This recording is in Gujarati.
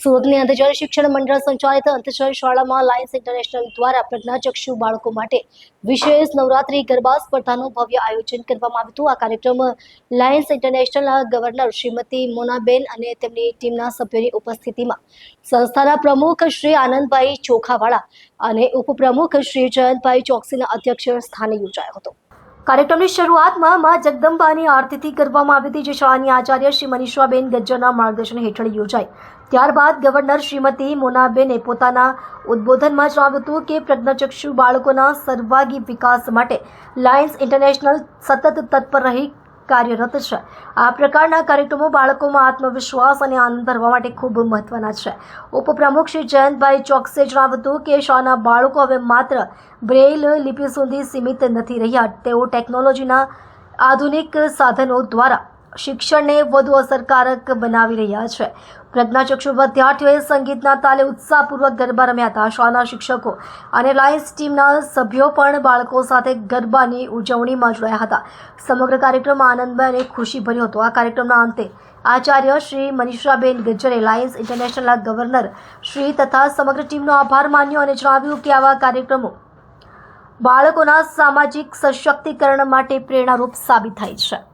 સુરતની અંધજન શિક્ષણ મંડળ સંચાલિત અંધજન શાળામાં લાયન્સ ઇન્ટરનેશનલ દ્વારા પ્રજ્ઞાચક્ષુ બાળકો માટે વિશેષ નવરાત્રી ગરબા સ્પર્ધાનું ભવ્ય આયોજન કરવામાં આવ્યું હતું. આ કાર્યક્રમ લાયન્સ ઇન્ટરનેશનલના ગવર્નર શ્રીમતી મોનાબેન અને તેમની ટીમના સભ્યોની ઉપસ્થિતિમાં સંસ્થાના પ્રમુખ શ્રી આનંદભાઈ ચોખાવાળા અને ઉપપ્રમુખ શ્રી જયંતભાઈ ચોકસીના અધ્યક્ષ સ્થાને યોજાયો હતો. કાર્યક્રમની શરૂઆતમાં મા જગદંબાની આરતીથી કરવામાં આવી હતી, જે શાળાની આચાર્ય શ્રી મનીષાબેન ગજ્જરના માર્ગદર્શન હેઠળ યોજાઈ. ત્યારબાદ ગવર્નર શ્રીમતી મોનાબેને પોતાના ઉદ્બોધનમાં જણાવ્યું હતું કે, પ્રજ્ઞાચક્ષુ બાળકોના સર્વાગી વિકાસ માટે લાયન્સ ઇન્ટરનેશનલ સતત તત્પર રહી કાર્યરત છે. આ પ્રકારના કાર્યક્રમો બાળકોમાં આત્મવિશ્વાસ અને આનંદ ભરવા માટે ખૂબ મહત્વના છે. ઉપપ્રમુખ શ્રી જયંતભાઈ ચોકસે જણાવ્યું હતું કે શાળાના બાળકો હવે માત્ર બ્રેઇલ લિપિ સુધી સીમિત નથી રહ્યા. તેઓ ટેકનોલોજીના આધુનિક સાધનો દ્વારા શિક્ષણને વધુ અસરકારક બનાવી રહ્યા છે. પ્રજ્ઞાચક્ષુ વિદ્યાર્થીઓએ સંગીતના તાલે ઉત્સાહપૂર્વક ગરબા રમ્યા હતા. શાળાના શિક્ષકો અને લાયન્સ ટીમના સભ્યો પણ બાળકો સાથે ગરબાની ઉજવણીમાં જોડાયા હતા. સમગ્ર કાર્યક્રમ આનંદમય અને ખુશી ભર્યો હતો. આ કાર્યક્રમના અંતે આચાર્ય શ્રી મનીષાબેન ગજ્જરે, લાયન્સ ઇન્ટરનેશનલના ગવર્નર શ્રી તથા સમગ્ર ટીમનો આભાર માન્યો અને જણાવ્યું કે આવા કાર્યક્રમો બાળકોના સામાજિક સશક્તિકરણ માટે પ્રેરણારૂપ સાબિત થાય છે.